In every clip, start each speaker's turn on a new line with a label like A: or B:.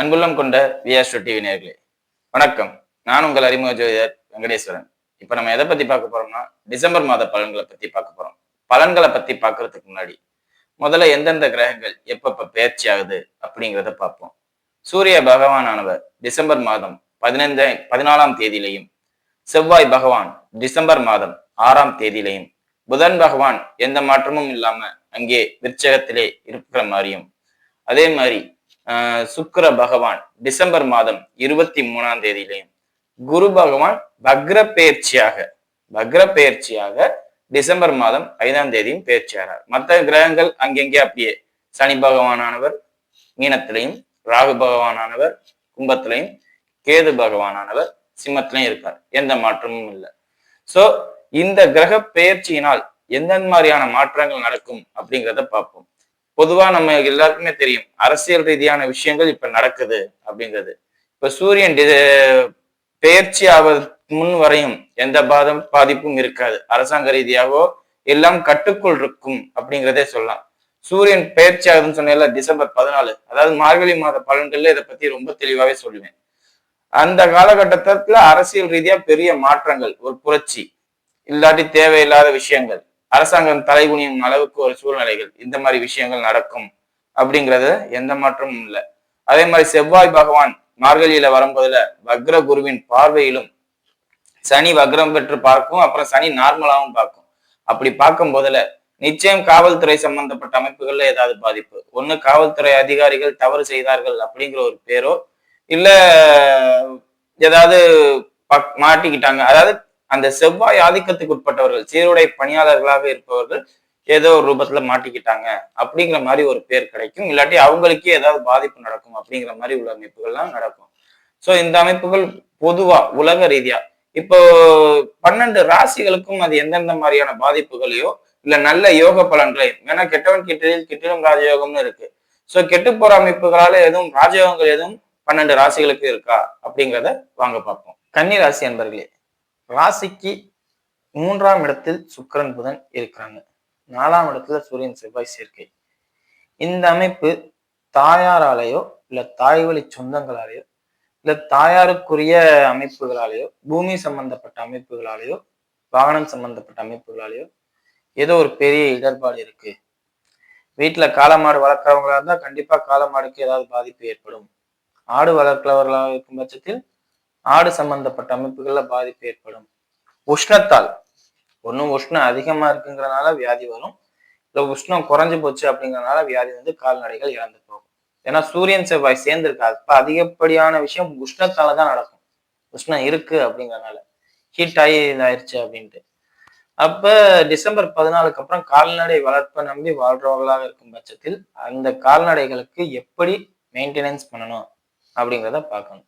A: அன்புள்ளம் கொண்ட விஆஸ்ட்ரோ டிவி நேர்களே வணக்கம். நான் உங்கள் அறிமுக ஜோதிடர் வெங்கடேஸ்வரன். இப்போ நம்ம எதை பத்தி பார்க்க போறோம்னா டிசம்பர் மாத பலன்களை பத்தி பார்க்க போறோம். பலன்களை பத்தி பார்க்கறதுக்கு முன்னாடி முதல்ல எந்தெந்த கிரகங்கள் எப்பப்ப பயிற்சி ஆகுது அப்படிங்கிறத பார்ப்போம். சூரிய பகவானானவர் டிசம்பர் மாதம் பதினைந்து பதினாலாம் தேதியிலையும் செவ்வாய் பகவான் டிசம்பர் மாதம் ஆறாம் தேதியிலையும் புதன் பகவான் எந்த மாற்றமும் இல்லாம அங்கே விற்சகத்திலே இருக்கிற மாதிரியும் அதே மாதிரி சுக்கிர பகவான் டிசம்பர் மாதம் இருபத்தி மூணாம் தேதியிலையும் குரு பகவான் பக்ர பெயர்ச்சியாக பக்ர பெயர்ச்சியாக டிசம்பர் மாதம் ஐந்தாம் தேதியும் பெயர்ச்சியாகிறார். மற்ற கிரகங்கள் அங்கெங்கே அப்படியே சனி பகவானானவர் மீனத்திலையும் ராகு பகவானானவர் கும்பத்திலையும் கேது பகவானானவர் சிம்மத்திலையும் இருக்கார். எந்த மாற்றமும் இல்லை. சோ இந்த கிரக பெயர்ச்சியினால் எந்தெந்த மாதிரியான மாற்றங்கள் நடக்கும் அப்படிங்கிறத பார்ப்போம். பொதுவா நம்ம எல்லாருக்குமே தெரியும். அரசியல் ரீதியான விஷயங்கள் இப்ப நடக்குது அப்படிங்கிறது. இப்ப சூரியன் பெயர்ச்சி ஆவது முன் வரையும் எந்த பாதம் பாதிப்பும் இருக்காது. அரசாங்க ரீதியாகவோ எல்லாம் கட்டுக்குள் இருக்கும் அப்படிங்கிறதே சொல்லலாம். சூரியன் பெயர்ச்சி ஆகுதுன்னு சொன்னேன்ல டிசம்பர் பதினாலு. அதாவது மார்கழி மாத பலன்கள்ல இதை பத்தி ரொம்ப தெளிவாவே சொல்லுவேன். அந்த காலகட்டத்துல அரசியல் ரீதியா பெரிய மாற்றங்கள் ஒரு புரட்சி. இல்லாட்டி தேவையில்லாத விஷயங்கள். அரசாங்கம் தலைகுனியும் அளவுக்கு ஒரு சூழ்நிலைகள். இந்த மாதிரி விஷயங்கள் நடக்கும் அப்படிங்கறது எந்த மாற்றமும் இல்லை. அதே மாதிரி செவ்வாய் பகவான் மார்கழியில வரும்போதுல வக்ர குருவின் பார்வையிலும் சனி வக்ரம் பெற்று பார்க்கும் அப்புறம் சனி நார்மலாவும் பார்க்கும். அப்படி பார்க்கும் போதுல நிச்சயம் காவல்துறை சம்பந்தப்பட்ட அமைப்புகள்ல ஏதாவது பாதிப்பு. ஒண்ணு காவல்துறை அதிகாரிகள் தவறு செய்தார்கள் அப்படிங்கிற ஒரு பேரோ இல்ல ஏதாவது பக்- மாட்டிக்கிட்டாங்க. அதாவது அந்த செவ்வாய் ஆதிக்கத்துக்கு உட்பட்டவர்கள் சீருடை பணியாளர்களாக இருப்பவர்கள் ஏதோ ஒரு ரூபத்துல மாட்டிக்கிட்டாங்க அப்படிங்கிற மாதிரி ஒரு பேர் கிடைக்கும். இல்லாட்டி அவங்களுக்கே ஏதாவது பாதிப்பு நடக்கும் அப்படிங்கிற மாதிரி உள்ள அமைப்புகள்லாம் நடக்கும். சோ இந்த அமைப்புகள் பொதுவா உலக ரீதியா இப்போ பன்னெண்டு ராசிகளுக்கும் அது எந்தெந்த மாதிரியான பாதிப்புகளையோ இல்ல நல்ல யோக பலன்களையும் ஏன்னா கெட்டவன் கிட்டில் கிட்டிலும் ராஜயோகம்னு இருக்கு. சோ கெட்டு போற அமைப்புகளால எதுவும் ராஜயோகங்கள் எதுவும் பன்னெண்டு ராசிகளுக்கு இருக்கா அப்படிங்கிறத வாங்க பார்ப்போம். கன்னி ராசி அன்பர்களே ராசிக்கு மூன்றாம் இடத்தில் சுக்கரன் புதன் இருக்கிறாங்க. நாலாம் இடத்துல சூரியன் செவ்வாய் சேர்க்கை. இந்த அமைப்பு தாயாராலேயோ இல்ல தாய் வழி சொந்தங்களாலேயோ இல்ல தாயாருக்குரிய அமைப்புகளாலேயோ பூமி சம்பந்தப்பட்ட அமைப்புகளாலேயோ வாகனம் சம்பந்தப்பட்ட அமைப்புகளாலேயோ ஏதோ ஒரு பெரிய இடர்பாடு இருக்கு. வீட்டுல காளமாடு வளர்க்குறவங்களா இருந்தா கண்டிப்பா காளமாடுக்கு ஏதாவது பாதிப்பு ஏற்படும். ஆடு வளர்க்கிறவர்களாக இருக்கும் பட்சத்தில் ஆடு சம்பந்தப்பட்ட அமைப்புகள்ல பாதிப்பு ஏற்படும். உஷ்ணத்தால் ஒன்றும் உஷ்ணம் அதிகமா இருக்குங்கிறனால வியாதி வரும். இல்லை உஷ்ணம் குறைஞ்சு போச்சு அப்படிங்கறனால வியாதி வந்து கால்நடைகள் இறந்து போகும். ஏன்னா சூரியன் செவ்வாய் சேர்ந்திருக்காது இப்போ அதிகப்படியான விஷயம் உஷ்ணத்தால தான் நடக்கும். உஷ்ணம் இருக்கு அப்படிங்கறனால. ஹீட் ஆகி இதாயிருச்சு அப்படின்ட்டு. அப்ப டிசம்பர் பதினாலுக்கு அப்புறம் கால்நடை வளர்ப்பை நம்பி வாழ்றவர்களாக இருக்கும் பட்சத்தில் அந்த கால்நடைகளுக்கு எப்படி மெயின்டெனன்ஸ் பண்ணணும் அப்படிங்கிறத பார்க்கணும்.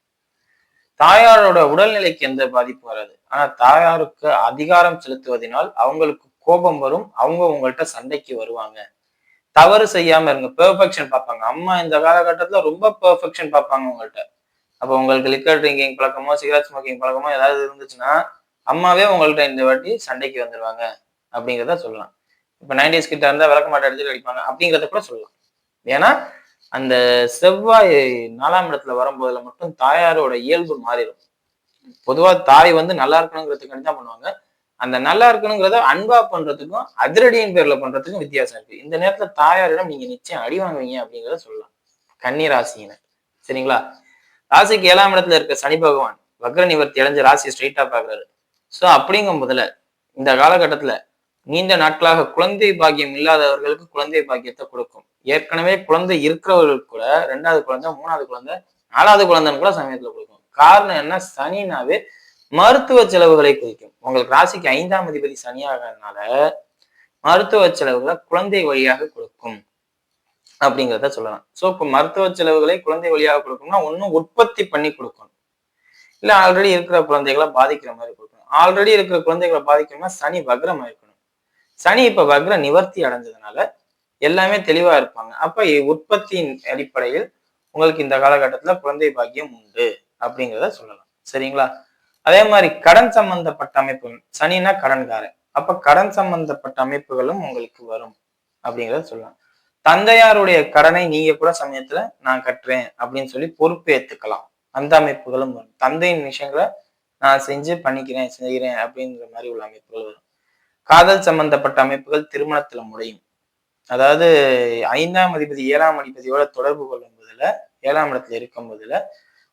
A: தாயாரோட உடல்நிலைக்கு எந்த பாதிப்பும் வராது. ஆனா தாயாருக்கு அதிகாரம் செலுத்துவதனால் அவங்களுக்கு கோபம் வரும். அவங்க உங்கள்கிட்ட சண்டைக்கு வருவாங்க. தவறு செய்யாம இருங்க. பெர்ஃபெக்ஷன் பார்ப்பாங்க. அம்மா இந்த காலகட்டத்துல ரொம்ப பெர்ஃபெக்ஷன் பார்ப்பாங்க உங்கள்கிட்ட அப்போ உங்களுக்கு லிக்கர் ட்ரிங்கிங் பழக்கமோ சிகரெட் ஸ்மோக்கிங் பழக்கமோ ஏதாவது இருந்துச்சுன்னா அம்மாவே உங்கள்கிட்ட இந்த வாட்டி சண்டைக்கு வந்துருவாங்க. அப்படிங்கிறத சொல்லலாம். இப்போ நைன்டிஸ் கிட்ட இருந்தா விளக்க மாட்டை எடுத்துட்டு அடிப்பாங்க. அப்படிங்கிறத கூட சொல்லலாம். ஏன்னா அந்த செவ்வாய் நாலாம் இடத்துல வரும்போதுல மட்டும் தாயாரோட இயல்பு மாறிடும். பொதுவா தாய் வந்து நல்லா இருக்கணுங்கிறதுக்காண்டி தான் பண்ணுவாங்க. அந்த நல்லா இருக்கணுங்கிறத அன்பா பண்றதுக்கும் அதிரடியின் பேர்ல பண்றதுக்கும் வித்தியாசம் இருக்கு. இந்த நேரத்துல தாயாரிடம் நீங்க நிச்சயம் அடி வாங்குவீங்க அப்படிங்கிறத சொல்லலாம். கன்னி ராசியினர். சரிங்களா? ராசிக்கு ஏழாம் இடத்துல இருக்க சனி பகவான் வக்ர நிவர்த்தி அடைஞ்சு ராசி ஸ்ட்ரைட்டா பாக்குறாரு. சோ அப்படிங்கும் போதுல இந்த காலகட்டத்துல நீண்ட நாட்களாக குழந்தை பாக்கியம் இல்லாதவர்களுக்கு குழந்தை பாக்கியத்தை கொடுக்கும். ஏற்கனவே குழந்தை இருக்கிறவர்களுக்கு கூட ரெண்டாவது குழந்தை மூணாவது குழந்தை நாலாவது குழந்தைன்னு கூட சமயத்துல கொடுக்கும். காரணம் என்ன? சனினாவே மருத்துவ செலவுகளை குறிக்கும். உங்களுக்கு ராசிக்கு ஐந்தாம் அதிபதி சனியாகிறதுனால மருத்துவ செலவுகளை குழந்தை வழியாக கொடுக்கும் அப்படிங்கிறத சொல்லலாம். சோ இப்போ மருத்துவ செலவுகளை குழந்தை வழியாக கொடுக்கணும்னா ஒன்றும் உற்பத்தி பண்ணி கொடுக்கணும். இல்ல ஆல்ரெடி இருக்கிற குழந்தைகளை பாதிக்கிற மாதிரி கொடுக்கணும். ஆல்ரெடி இருக்கிற குழந்தைகளை பாதிக்கணும்னா சனி வக்ரம் இருக்கணும். சனி இப்ப வக்ர நிவர்த்தி அடைஞ்சதுனால எல்லாமே தெளிவா இருப்பாங்க. அப்ப உற்பத்தியின் அடிப்படையில் உங்களுக்கு இந்த காலகட்டத்துல குழந்தை பாக்கியம் உண்டு அப்படிங்கிறத சொல்லலாம். சரிங்களா? அதே மாதிரி கடன் சம்பந்தப்பட்ட அமைப்புகள் சனினா கடன்காரன். அப்ப கடன் சம்பந்தப்பட்ட அமைப்புகளும் உங்களுக்கு வரும் அப்படிங்கிறத சொல்லலாம். தந்தையாருடைய கடனை நீங்க கூட சமயத்துல நான் கட்டுறேன் அப்படின்னு சொல்லி பொறுப்பு ஏத்துக்கலாம். அந்த அமைப்புகளும் வரும். தந்தையின் விஷயங்களை நான் செஞ்சு பண்ணிக்கிறேன் செய்கிறேன் அப்படின்ற மாதிரி உள்ள அமைப்புகள் வரும். காதல் சம்பந்தப்பட்ட அமைப்புகள் திருமணத்துல முடியும். அதாவது ஐந்தாம் அதிபதி ஏழாம் அதிபதியோட தொடர்பு கொள்ளும் போதுல ஏழாம் இடத்துல இருக்கும் போதுல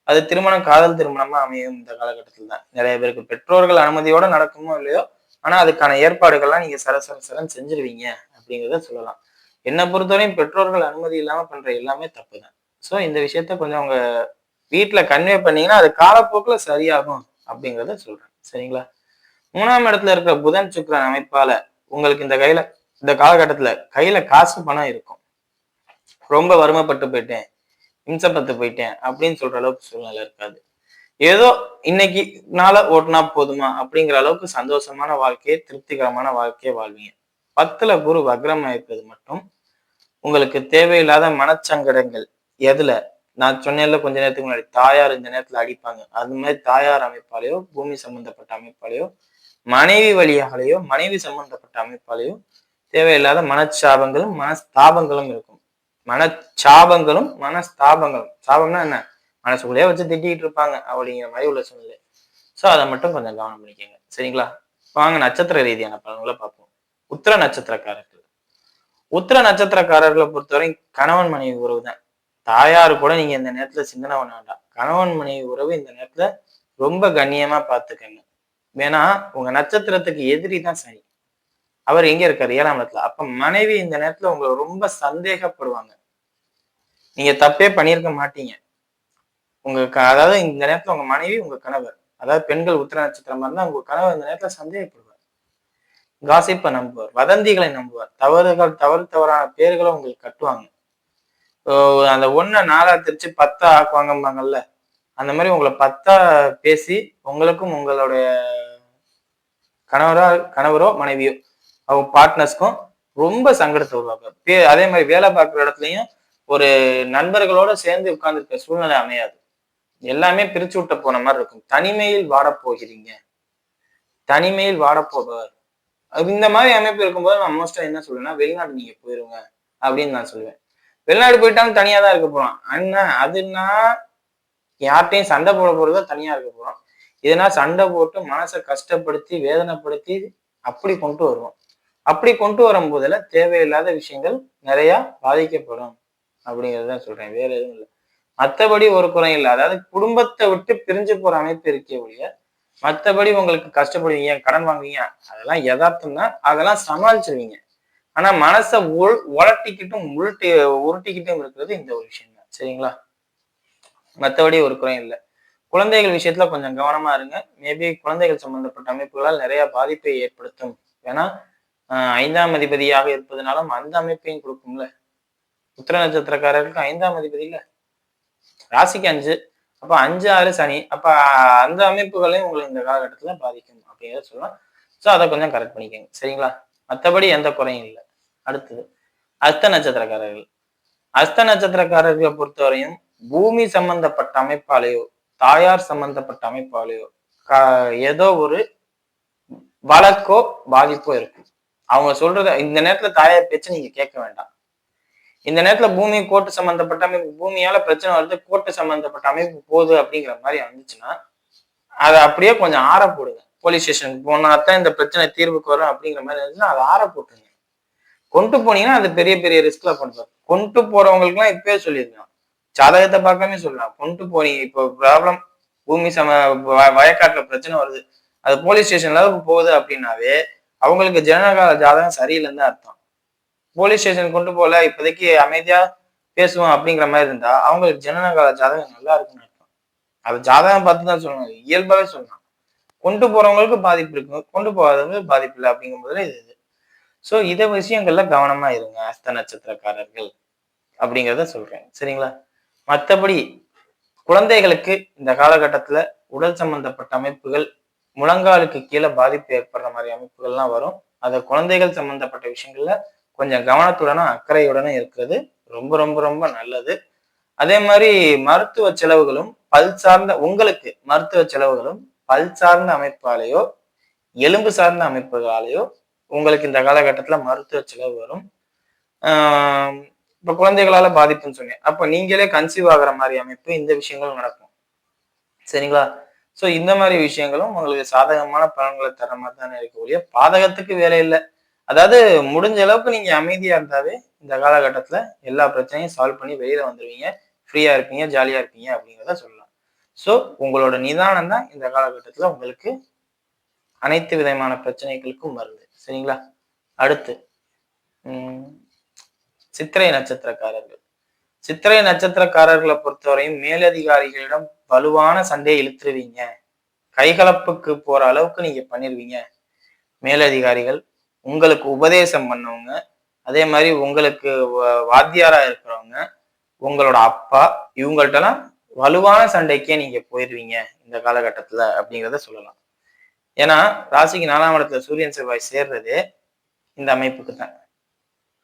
A: அது திருமணம் காதல் திருமணமா அமையும் இந்த காலகட்டத்தில் தான் நிறைய பேருக்கு பெற்றோர்கள் அனுமதியோட நடக்குமோ இல்லையோ ஆனா அதுக்கான ஏற்பாடுகள்லாம் நீங்க சர சர செஞ்சிருவீங்க அப்படிங்கிறத சொல்லலாம். என்னை பொறுத்தவரையும் பெற்றோர்கள் அனுமதி இல்லாம பண்ற எல்லாமே தப்பு தான் ஸோ இந்த விஷயத்த கொஞ்சம் அவங்க வீட்டுல கன்வே பண்ணீங்கன்னா அது காலப்போக்கில் சரியாகும் அப்படிங்கிறத சொல்றேன். சரிங்களா? மூணாம் இடத்துல இருக்கிற புதன் சுக்கரன் அமைப்பால உங்களுக்கு இந்த கையில இந்த காலகட்டத்துல கையில காசு பணம் இருக்கும். ரொம்ப வறுமைப்பட்டு போயிட்டேன். இம்சப்பட்டு போயிட்டேன் அப்படின்னு சொல்ற அளவுக்கு சூழ்நிலை இருக்காது. ஏதோ இன்னைக்கு நாள ஓட்டினா போதுமா அப்படிங்கிற அளவுக்கு சந்தோஷமான வாழ்க்கையை திருப்திகரமான வாழ்க்கையை வாழ்வீங்க. பத்துல குரு வக்ரம் இருக்கிறது மட்டும் உங்களுக்கு தேவையில்லாத மனச்சங்கடங்கள் எதுல? நான் சொன்னேன்ல கொஞ்ச நேரத்துக்கு முன்னாடி தாயார் இந்த நேரத்துல அடிப்பாங்க. அது மாதிரி தாயார் அமைப்பாலேயோ பூமி சம்பந்தப்பட்ட அமைப்பாலேயோ மனைவி வழியாகலையோ மனைவி சம்பந்தப்பட்ட அமைப்பாலேயோ தேவையில்லாத மனச்சாபங்களும் மனஸ்தாபங்களும் இருக்கும். மனச்சாபங்களும் மனஸ்தாபங்களும். சாபம்னா என்ன? மனசுக்குள்ளேயே வச்சு திட்டிகிட்டு இருப்பாங்க அப்படிங்கிற மாதிரி உள்ள சூழ்நிலை. ஸோ அதை மட்டும் கொஞ்சம் கவனம் பண்ணிக்கோங்க. சரிங்களா? வாங்க நட்சத்திர ரீதியான பலன்களை பார்ப்போம். உத்திர நட்சத்திரக்காரர்கள். உத்திர நட்சத்திரக்காரர்களை பொறுத்தவரை கணவன் மனைவி உறவு தான். தாயாரு கூட நீங்க இந்த நேரத்துல சிந்தனை பண்ண வேண்டாம். கணவன் மனைவி உறவு இந்த நேரத்துல ரொம்ப கண்ணியமா பார்த்துக்கங்க. ஏன்னா உங்க நட்சத்திரத்துக்கு எதிரி தான் சனி. அவர் எங்க இருக்காரு? ஏழாம் இடத்துல. அப்ப மனைவி இந்த நேரத்துல உங்களை ரொம்ப சந்தேகப்படுவாங்க. நீங்க தப்பே பண்ணியிருக்க மாட்டீங்க. உங்க அதாவது இந்த நேரத்துல உங்க மனைவி உங்க கணவர். அதாவது பெண்கள் உத்திர நட்சத்திரமா இருந்தா உங்க கணவர் இந்த நேரத்துல சந்தேகப்படுவார். காசிப்பை நம்புவார். வதந்திகளை நம்புவார். தவறுகள் தவறு தவறான பேர்களை உங்களுக்கு கட்டுவாங்க. அந்த ஒன்ன நாளா திருச்சு பத்தா ஆக்குவாங்கம்பாங்கல்ல? அந்த மாதிரி உங்களை பத்தா பேசி உங்களுக்கும் உங்களுடைய கணவரோ கணவரோ மனைவியோ அவங்க பார்ட்னர்ஸ்க்கும் ரொம்ப சங்கடத்தை உருவாக்குவார் அதே மாதிரி வேலை பார்க்குற இடத்துலையும் ஒரு நண்பர்களோட சேர்ந்து உட்கார்ந்துருக்க சூழ்நிலை அமையாது. எல்லாமே பிரிச்சு விட்ட போன மாதிரி இருக்கும். தனிமையில் வாடப்போகிறீங்க தனிமையில் வாடப்போபவர் இந்த மாதிரி அமைப்பு இருக்கும்போது நான் மோஸ்டா என்ன சொல்லுவேன்னா வெளிநாடு நீங்க போயிருங்க அப்படின்னு நான் சொல்லுவேன். வெளிநாடு போயிட்டாலும் தனியா தான் இருக்க போறோம். அண்ணா அதுனா யார்கிட்டையும் சண்டை போட போறதோ தனியா இருக்க போறோம். இதனா சண்டை போட்டு மனசை கஷ்டப்படுத்தி வேதனைப்படுத்தி அப்படி கொண்டு வருவோம். அப்படி கொண்டு வரும் போதுல தேவையில்லாத விஷயங்கள் நிறைய பாதிக்கப்படும். அப்படிங்கிறத சொல்றேன். வேற எதுவும் இல்லை. மற்றபடி ஒரு குறையும் இல்லை. அதாவது குடும்பத்தை விட்டு பிரிஞ்சு போற அமைப்பு இருக்கே ஒழிய மற்றபடி உங்களுக்கு கஷ்டப்படுவீங்க கடன் வாங்குவீங்க அதெல்லாம் யதார்த்தம் தான் அதெல்லாம் சமாளிச்சிருவீங்க. ஆனா மனசை உள் உலட்டிக்கிட்டும் உருட்டி உருட்டிக்கிட்டும் இருக்கிறது இந்த ஒரு விஷயம் தான். சரிங்களா? மற்றபடி ஒரு குறையும் இல்லை. குழந்தைகள் விஷயத்துல கொஞ்சம் கவனமா இருங்க. மேபி குழந்தைகள் சம்பந்தப்பட்ட அமைப்புகளால் நிறைய பாதிப்பை ஏற்படுத்தும். ஏன்னா ஐந்தாம் அதிபதியாக இருப்பதனாலும் அந்த அமைப்பையும் கொடுக்கும்ல. உத்திர நட்சத்திரக்காரருக்கு ஐந்தாம் அதிபதி இல்ல. ராசிக்கு அஞ்சு அப்ப அஞ்சு ஆறு சனி. அப்ப அந்த அமைப்புகளையும் உங்களுக்கு இந்த காலகட்டத்துல பாதிக்கும் அப்படிங்கிறத சொல்லலாம். ஸோ அதை கொஞ்சம் கரெக்ட் பண்ணிக்கோங்க. சரிங்களா? மற்றபடி எந்த குறையும் இல்லை. அடுத்தது அஸ்த நட்சத்திரக்காரர்கள். அஸ்த நட்சத்திரக்காரர்களை பொறுத்தவரையும் பூமி சம்பந்தப்பட்ட அமைப்பாலேயோ தாயார் சம்பந்தப்பட்ட அமைப்பாலேயோ ஏதோ ஒரு வழக்கோ பாதிப்போ இருக்கும். அவங்க சொல்றத இந்த நேரத்துல தாயார் பேச்சு நீங்க கேட்க வேண்டாம். இந்த நேரத்துல பூமி கோட்டு சம்பந்தப்பட்ட அமைப்பு பூமியால பிரச்சனை வருது கோட்டு சம்பந்தப்பட்ட அமைப்பு போகுது அப்படிங்கிற மாதிரி வந்துச்சுன்னா அதை அப்படியே கொஞ்சம் ஆற போடுங்க. போலீஸ் ஸ்டேஷனுக்கு போனா தான் இந்த பிரச்சனை தீர்வுக்கு வரும் அப்படிங்கிற மாதிரி இருந்துச்சுன்னா அதை ஆற போட்டுருங்க. கொண்டு போனீங்கன்னா அது பெரிய பெரிய ரிஸ்க்ல பண்ணுவார் கொண்டு போறவங்களுக்கு எல்லாம் இப்பவே சொல்லியிருக்கோம் ஜாதகத்தை பார்க்காம சொல்லலாம். கொண்டு போனீங்க இப்போ ப்ராப்ளம் பூமி சம வயக்காட்டுல பிரச்சனை வருது. அது போலீஸ் ஸ்டேஷன்ல போகுது அப்படின்னாவே அவங்களுக்கு ஜனகால ஜாதகம் சரியில்லைன்னு அர்த்தம். போலீஸ் ஸ்டேஷன் கொண்டு போல இப்போதைக்கு அமைதியா பேசுவோம் அப்படிங்கிற மாதிரி இருந்தா அவங்களுக்கு ஜனனகால ஜாதகம் நல்லா இருக்குன்னு அர்த்தம். அது ஜாதகம் பார்த்து தான் சொல்லணும் இயல்பாவே சொல்லலாம் கொண்டு போறவங்களுக்கு பாதிப்பு இருக்கு கொண்டு போகாதவங்களுக்கு பாதிப்பு இல்லை அப்படிங்கும் போதுல இது இது. ஸோ இதை விஷயங்கள்ல கவனமா இருங்க அஸ்த நட்சத்திரக்காரர்கள் அப்படிங்கிறத சொல்றேன். சரிங்களா? மற்றபடி குழந்தைகளுக்கு இந்த காலகட்டத்துல உடல் சம்பந்தப்பட்ட அமைப்புகள் முழங்காலுக்கு கீழே பாதிப்பு ஏற்படுற மாதிரி அமைப்புகள்லாம் வரும். அதை குழந்தைகள் சம்பந்தப்பட்ட விஷயங்கள்ல கொஞ்சம் கவனத்துடனும் அக்கறையுடனும் இருக்கிறது. ரொம்ப ரொம்ப ரொம்ப நல்லது. அதே மாதிரி மருத்துவ செலவுகளும் பல் சார்ந்த உங்களுக்கு மருத்துவ செலவுகளும் பல் சார்ந்த அமைப்பாலேயோ எலும்பு சார்ந்த அமைப்புகளாலேயோ உங்களுக்கு இந்த காலகட்டத்தில் மருத்துவ செலவு வரும். இப்ப குழந்தைகளால பாதிப்புன்னு சொன்னேன். அப்ப நீங்களே கன்சீவ் ஆகிற மாதிரி அமைப்பு இந்த விஷயங்களும் நடக்கும். சரிங்களா? ஸோ இந்த மாதிரி விஷயங்களும் உங்களுக்கு சாதகமான பலன்களை தர மாதிரி தானே இருக்கக்கூடிய பாதகத்துக்கு வேலை இல்லை. அதாவது முடிஞ்ச அளவுக்கு நீங்க அமைதியா இருந்தாவே இந்த காலகட்டத்துல எல்லா பிரச்சனையும் சால்வ் பண்ணி வெளியில வந்துருவீங்க. ஃப்ரீயா இருப்பீங்க ஜாலியா இருப்பீங்க அப்படிங்கிறத சொல்லலாம். ஸோ உங்களோட நிதானம் தான் இந்த காலகட்டத்துல உங்களுக்கு அனைத்து விதமான பிரச்சனைகளுக்கும் மருந்து. சரிங்களா? அடுத்து சித்திரை நட்சத்திரக்காரர்கள். சித்திரை நட்சத்திரக்காரர்களை பொறுத்தவரையும் மேலதிகாரிகளிடம் வலுவான சண்டையை இழுத்துருவீங்க. கைகலப்புக்கு போற அளவுக்கு நீங்க பண்ணிருவீங்க. மேலதிகாரிகள் உங்களுக்கு உபதேசம் பண்ணவங்க அதே மாதிரி உங்களுக்கு வாத்தியாரா இருக்கிறவங்க உங்களோட அப்பா இவங்கள்ட்டலாம் வலுவான சண்டைக்கே நீங்க போயிடுவீங்க இந்த காலகட்டத்துல அப்படிங்கிறத சொல்லலாம். ஏன்னா ராசிக்கு நாலாம் இடத்துல சூரியன் செவ்வாய் சேர்றது இந்த அமைப்புக்கு தான்.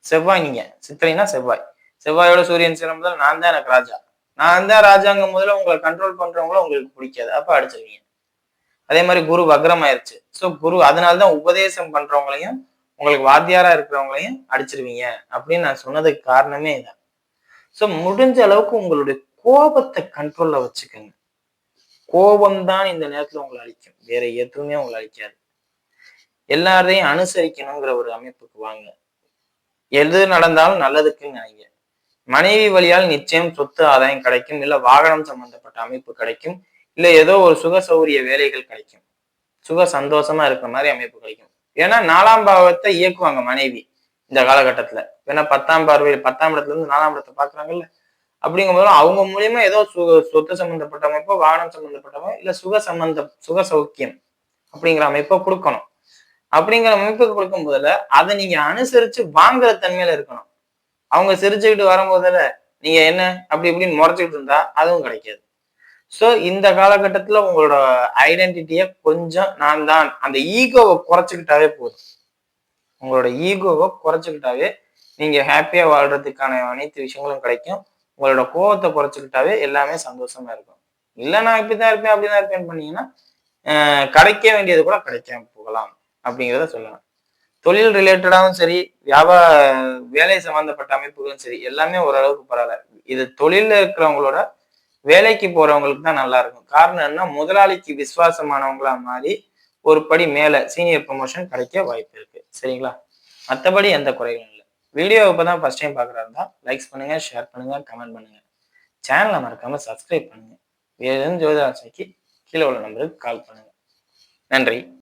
A: செவ்வாய் நீங்க சித்திரைனா செவ்வாய். செவ்வாயோட சூரியன் சேரும் முதல் நான் தான் எனக்கு ராஜா. நான் தான் ராஜாங்கம் முதல்ல உங்களை கண்ட்ரோல் பண்றவங்களும் உங்களுக்கு பிடிக்காது. அப்ப அடிச்சிருவீங்க. அதே மாதிரி குரு வக்ரம் ஆயிருச்சு ஸோ குரு அதனாலதான் உபதேசம் பண்றவங்களையும் உங்களுக்கு வாத்தியாரா இருக்கிறவங்களையும் அடிச்சிருவீங்க. அப்படின்னு நான் சொன்னதுக்கு காரணமே இதான். ஸோ முடிஞ்ச அளவுக்கு உங்களுடைய கோபத்தை கண்ட்ரோல்ல வச்சுக்கோங்க. கோபம் தான் இந்த நேரத்துல உங்களை அழிக்கும். வேற எதுவுமே உங்களை அழிக்காது. எல்லாரையும் அனுசரிக்கணுங்கிற ஒரு அமைப்புக்கு வாங்க. எது நடந்தாலும் நல்லதுக்குன்னு நினைங்க. மனைவி வழியால் நிச்சயம் சொத்து ஆதாயம் கிடைக்கும் இல்ல வாகனம் சம்பந்தப்பட்ட அமைப்பு கிடைக்கும் இல்ல ஏதோ ஒரு சுக சௌரிய வேலைகள் கிடைக்கும். சுக சந்தோஷமா இருக்கிற மாதிரி அமைப்பு கிடைக்கும். ஏன்னா நாலாம் பாவத்தை இயக்குவாங்க மனைவி இந்த காலகட்டத்துல. ஏன்னா பத்தாம் பார்வையில் பத்தாம் இடத்துல இருந்து நாலாம் இடத்தை பாக்குறாங்கல்ல அப்படிங்கும்போது அவங்க மூலியமா ஏதோ சுக சொத்து சம்பந்தப்பட்ட அமைப்போ வாகனம் சம்பந்தப்பட்டவோ இல்ல சுக சம்பந்த சுக சௌக்கியம் அப்படிங்கிற அமைப்பை கொடுக்கணும். அப்படிங்கிற அமைப்புக்கு கொடுக்கும் போதுல அதை நீங்க அனுசரிச்சு வாங்குற தன்மையில இருக்கணும். அவங்க சிரிச்சுக்கிட்டு வரும்போதுல நீங்க என்ன? அப்படி இப்படின்னு முறைச்சிக்கிட்டு இருந்தா அதுவும் கிடைக்காது. ஸோ இந்த காலகட்டத்தில் உங்களோட ஐடென்டிட்டியை கொஞ்சம் நான் தான் அந்த ஈகோவை குறைச்சிக்கிட்டாவே போதும். உங்களோட ஈகோவை குறைச்சிக்கிட்டாவே நீங்க ஹாப்பியா வாழ்றதுக்கான அனைத்து விஷயங்களும் கிடைக்கும். உங்களோட கோவத்தை குறைச்சிக்கிட்டாவே எல்லாமே சந்தோஷமா இருக்கும். இல்லை நான் இப்படிதான் இருப்பேன் அப்படிதான் இருப்பேன் பண்ணீங்கன்னா கிடைக்க வேண்டியது கூட கிடைக்காம போகலாம் அப்படிங்கிறத சொல்லலாம். தொழில் ரிலேட்டடாகவும் சரி வியாபார வேலை சம்மந்தப்பட்ட அமைப்புகளும் சரி எல்லாமே ஓரளவுக்கு பரவாயில்ல. இது தொழிலில் இருக்கிறவங்களோட வேலைக்கு போறவங்களுக்கு தான் நல்லா இருக்கும். காரணம் என்ன முதலாளிக்கு விசுவாசமானவங்களா மாறி ஒரு படி மேல சீனியர் ப்ரொமோஷன் கிடைக்க வாய்ப்பு இருக்கு. சரிங்களா? மற்றபடி எந்த குறைகளும் இல்லை. வீடியோ இப்போ தான் ஃபர்ஸ்ட் டைம் பார்க்குறாருந்தா லைக்ஸ் பண்ணுங்க ஷேர் பண்ணுங்க கமெண்ட் பண்ணுங்க. சேனலை மறக்காம சப்ஸ்கிரைப் பண்ணுங்க. வேறு எதுவும் கீழே உள்ள நம்பருக்கு கால் பண்ணுங்க. நன்றி.